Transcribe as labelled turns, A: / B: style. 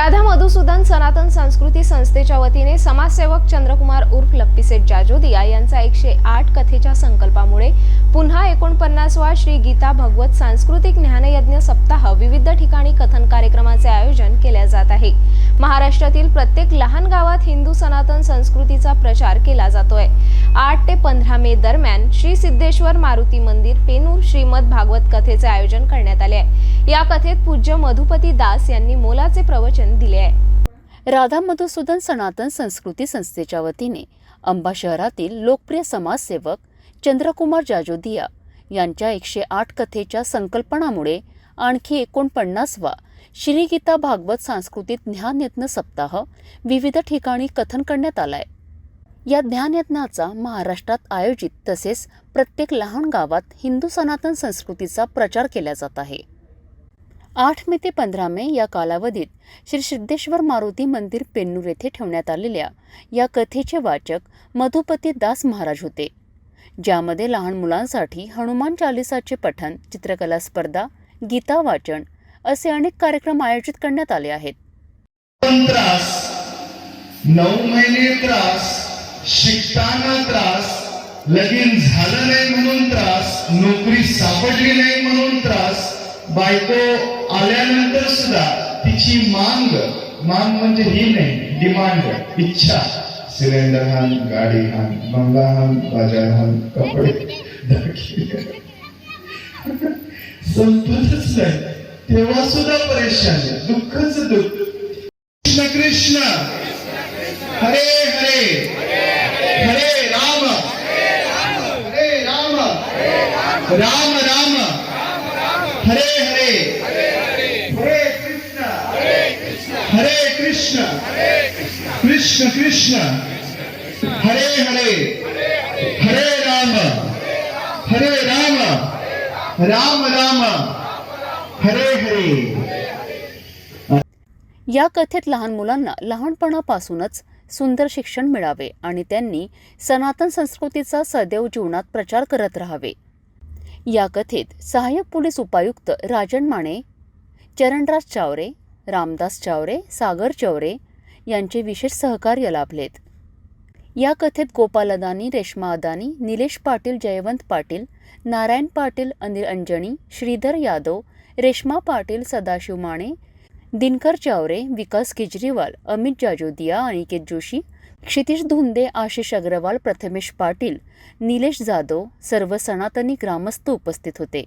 A: राधा मधुसूदन सनातन संस्कृती संस्थेच्या वतीने समाजसेवक चंद्रकुमार उर्फ लप्पीसेठ जाजोदिया यांचा एकशे आठ कथेच्या संकल्पामुळे पुन्हा एकोणपन्नासवा श्री गीता भगवत सांस्कृतिक ज्ञानयज्ञ सप्ताह विविध ठिकाणी कथन कार्यक्रमाचे आयोजन केले जात आहे. महाराष्ट्रातील प्रत्येक लहान गावात हिंदू सनातन संस्कृतीचा प्रचार केला जातोय. आठ ते पंधरा मे दरम्यान श्री सिद्धेश्वर मारुती मंदिर पेनूर श्रीमद भागवत कथेचे आयोजन करण्यात आले आहे. या कथेत पूज्य मधुपती दास यांनी मोलाचे प्रवचन दिले आहे.
B: राधा मधुसूदन सनातन संस्कृती संस्थेच्या वतीने अंबा शहरातील लोकप्रिय समाजसेवक चंद्रकुमार जाजोदिया यांच्या एकशे आठ कथेच्या संकल्पनामुळे आणखी एकोणपन्नासवा श्रीगीता भागवत सांस्कृतिक ज्ञानयत्न सप्ताह विविध ठिकाणी कथन करण्यात आलाय. या ज्ञानयत्नाचा महाराष्ट्रात आयोजित तसेच प्रत्येक लहान गावात हिंदू सनातन संस्कृतीचा प्रचार केला जात आहे. आठ मे ते पंधरा मे या कालावधीत श्री सिद्धेश्वर मारुती मंदिर पेन्नूर येथे ठेवण्यात आलेल्या या कथेचे वाचक मधुपती दास महाराज होते ज्यामध्ये लहान मुलांसाठी हनुमान चालिसाचे पठण चित्रकला स्पर्धा गीता वाचन असे अनेक कार्यक्रम आयोजित करण्यात आले आहेत.
C: पण त्रास नऊ महिने त्रास शिकताना त्रास लगीन झालं नाही म्हणून त्रास नोकरी सापडली नाही म्हणून त्रास बायको आल्यानंतर सुद्धा तिची मांग मांग म्हणजे ही नाही डिमांड इच्छा. सिलेंडर हान गाडी हान बंगला हान बाजार हान कपडे. संपतच नाही. तेव्हा सुद्धा परेशान दुःखच दुःख. कृष्ण कृष्ण. हरे हरे. हरे राम. हरे राम. राम राम. हरे हरे. हरे कृष्ण. हरे कृष्ण. कृष्ण कृष्ण. हरे हरे. हरे राम. हरे राम. राम राम. हरे हरे.
B: या कथेत लहान मुलांना लहानपणापासूनच सुंदर शिक्षण मिळावे आणि त्यांनी सनातन संस्कृतीचा सदैव जीवनात प्रचार करत राहावे. या कथेत सहाय्यक पोलीस उपायुक्त राजन माने चरणराज चावरे रामदास चावरे सागर चावरे यांचे विशेष सहकार्य लाभलेत. या कथेत गोपाल अदानी रेश्मा अदानी निलेश पाटील जयवंत पाटील नारायण पाटील अनिल अंजनी श्रीधर यादव रेश्मा पाटील सदाशिव माने दिनकर चावरे विकास केजरीवाल अमित जाजोदिया अनिकेत जोशी क्षितिश धुंदे आशिष अग्रवाल प्रथमेश पाटील निलेश जाधव सर्व सनातनी ग्रामस्थ उपस्थित होते.